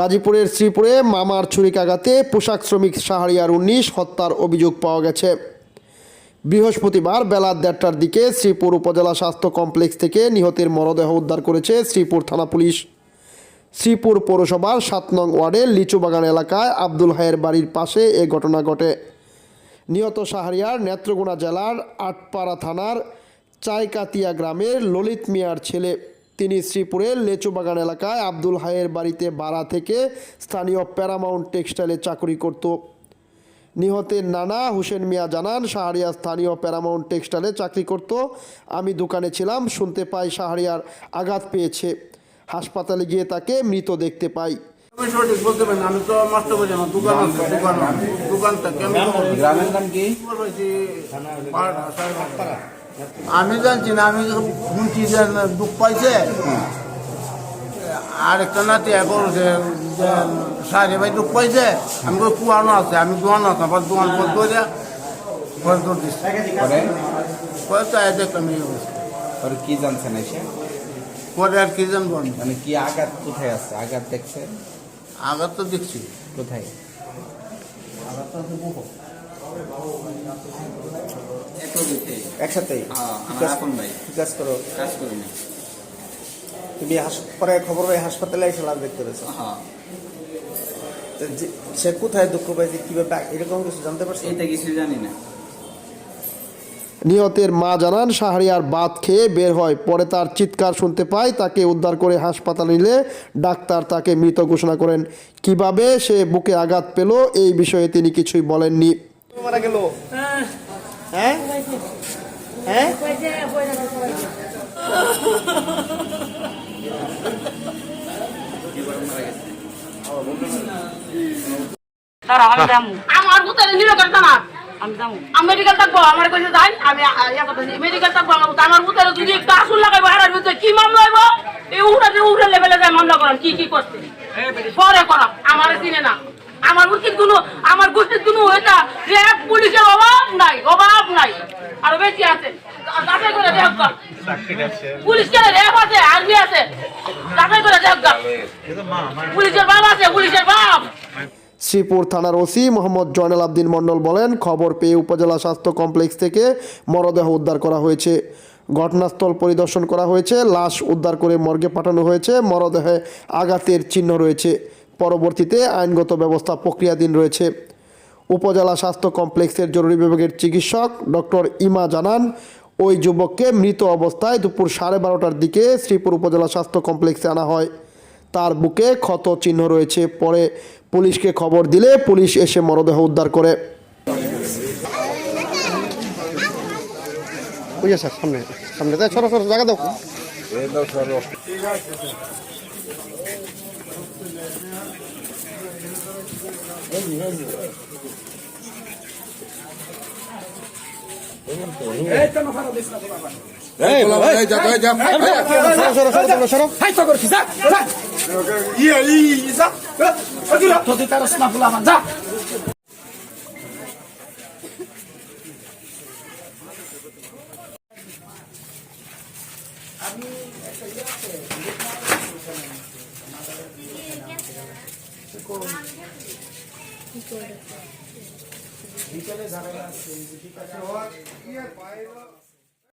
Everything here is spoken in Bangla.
গাজীপুরের শ্রীপুরে মামার ছুরিকাঘাতে পোশাক শ্রমিক শাহরিয়ার উনিশ হত্যার অভিযোগ পাওয়া গেছে। বৃহস্পতিবার বেলা দেড়টার দিকে শ্রীপুর উপজেলা স্বাস্থ্য কমপ্লেক্স থেকে নিহতের মরদেহ উদ্ধার করেছে শ্রীপুর থানা পুলিশ। শ্রীপুর পৌরসভার সাত নং ওয়ার্ডের লিচুবাগান এলাকায় আব্দুল হায়ের বাড়ির পাশে এ ঘটনা ঘটে। নিহত শাহরিয়ার নেত্রকোনা জেলার আটপাড়া থানার চাইকাতিয়া গ্রামের ললিত মিয়ার ছেলে। তিনি শ্রীপুরের লেচুবাগান এলাকায় আব্দুল হায়ের বাড়িতে ভাড়া থেকে স্থানীয় প্যারামাউন্ট টেক্সটাইলে চাকরি করত। নিহতের নানা হুসেন মিয়া জানান শাহরিয়া স্থানীয় প্যারামাউন্ট টেক্সটাইলে চাকরি করত। আমি দোকানে ছিলাম শুনতে পাই শাহরিয়ার আঘাত পেয়েছে। হাসপাতালে গিয়ে তাকে মৃত দেখতে পাই। আমি সঠিক বলতে পারি আমি তো মাস্টার বলছি আমার দোকান আছে দোকান দোকান থেকে আমি খবর দিই। গ্রামের নাম কি? আমি জানছি না আমি শুনছি যে দুঃখ পাইছে আর একটা নাতি এখন যে সারে ভাই দুঃখ পাইছে আমি কই কুয়ানো আছে আমি দোয়ানো আছে আবার দোয়ান পর করে পরে দৌড় দিচ্ছি পরে? তো এই অবস্থা। পরে কি জানছেন এসে? পরে আর কি জানব মানে কি আঘাত কোথায় আছে? আঘাত দেখছে? আঘাত তো দেখছি। কোথায়? একসাথেই কাজ- কাজ করো তুমি পরে খবর পাই হাসপাতালে এসে লাভ দেখতে পেরেছ সে কোথায় দুঃখ পাইছে কীভাবে এরকম কিছু জানতে পারছ? এটা কিছু জানি না। নিহতের মা জানান শাহরিয়ার বাদ খেয়ে বের হয়। পরে তার চিৎকার শুনতে পায় তাকে উদ্ধার করে হাসপাতালে নিলে ডাক্তার তাকে মৃত ঘোষণা করেন। কীভাবে সে বুকে আঘাত পেল এই বিষয়ে তিনি কিছুই বলেননি। মারা গেল। হ্যাঁ? হ্যাঁ? আমি আমার ভূতের নিরকার না। আমি যাব আমেরিকা থাকব আমার কাছে যাই আমি আমেরিকা থাকব আমার আমার ভূতের যদি একটা আসুন লাগাইবো হারার ভিতরে কি মামলা হইব? এই উড়ে উড়ে লেভেলে যায় মামলা করেন কি কি করছে? পরে করা আমার চিনে না। আমার গোষ্ঠীর কোনো আমার গোষ্ঠীর কোনো হইতা র্যাব পুলিশের অভাব নাই অভাব নাই। আরও বেশি আছে। যাচাই করে দেখ পুলিশ কেন র্যাব আছে? আর্মি আছে? যাচাই করে দেখ পুলিশের বাপ আছে পুলিশের বাপ। শ্রীপুর থানার ওসি মোহাম্মদ জয়নাল আবদিন মণ্ডল বলেন খবর পেয়ে উপজেলা স্বাস্থ্য কমপ্লেক্স থেকে মরদেহ উদ্ধার করা হয়েছে। ঘটনাস্থল পরিদর্শন করা হয়েছে লাশ উদ্ধার করে মর্গে পাঠানো হয়েছে মরদেহে আঘাতের চিহ্ন রয়েছে। পরবর্তীতে আইনগত ব্যবস্থা প্রক্রিয়াধীন রয়েছে। উপজেলা স্বাস্থ্য কমপ্লেক্সের জরুরি বিভাগের চিকিৎসক ডক্টর ইমা জানান ওই যুবককে মৃত অবস্থায় দুপুর সাড়ে বারোটার দিকে শ্রীপুর উপজেলা স্বাস্থ্য কমপ্লেক্সে আনা হয়। তার বুকে ক্ষত চিহ্ন রয়েছে। পরে পুলিশকে খবর দিলে পুলিশ এসে মরদেহ উদ্ধার করে। সামনে সামনে। জায়গা দাও। সরো সরো সরো সরো বিকেলে ঝামেলা আছে